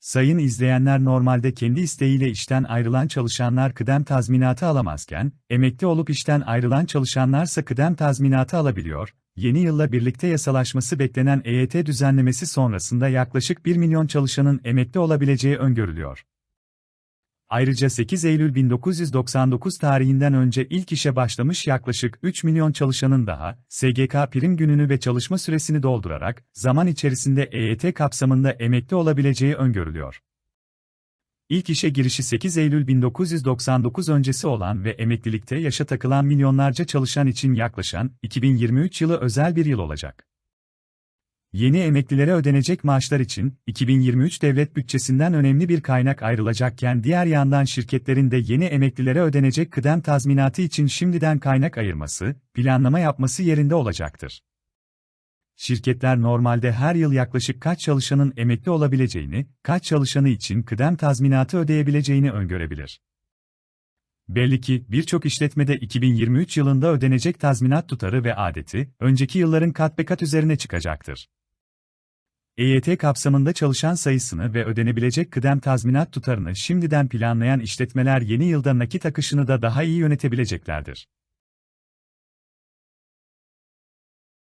Sayın izleyenler normalde kendi isteğiyle işten ayrılan çalışanlar kıdem tazminatı alamazken, emekli olup işten ayrılan çalışanlarsa kıdem tazminatı alabiliyor. Yeni yılla birlikte yasalaşması beklenen EYT düzenlemesi sonrasında yaklaşık 1 milyon çalışanın emekli olabileceği öngörülüyor. Ayrıca 8 Eylül 1999 tarihinden önce ilk işe başlamış yaklaşık 3 milyon çalışanın daha, SGK prim gününü ve çalışma süresini doldurarak, zaman içerisinde EYT kapsamında emekli olabileceği öngörülüyor. İlk işe girişi 8 Eylül 1999 öncesi olan ve emeklilikte yaşa takılan milyonlarca çalışan için yaklaşan 2023 yılı özel bir yıl olacak. Yeni emeklilere ödenecek maaşlar için 2023 devlet bütçesinden önemli bir kaynak ayrılacakken diğer yandan şirketlerin de yeni emeklilere ödenecek kıdem tazminatı için şimdiden kaynak ayırması, planlama yapması yerinde olacaktır. Şirketler normalde her yıl yaklaşık kaç çalışanın emekli olabileceğini, kaç çalışanı için kıdem tazminatı ödeyebileceğini öngörebilir. Belli ki birçok işletmede 2023 yılında ödenecek tazminat tutarı ve adeti, önceki yılların kat be kat üzerine çıkacaktır. EYT kapsamında çalışan sayısını ve ödenebilecek kıdem tazminat tutarını şimdiden planlayan işletmeler yeni yılda nakit akışını da daha iyi yönetebileceklerdir.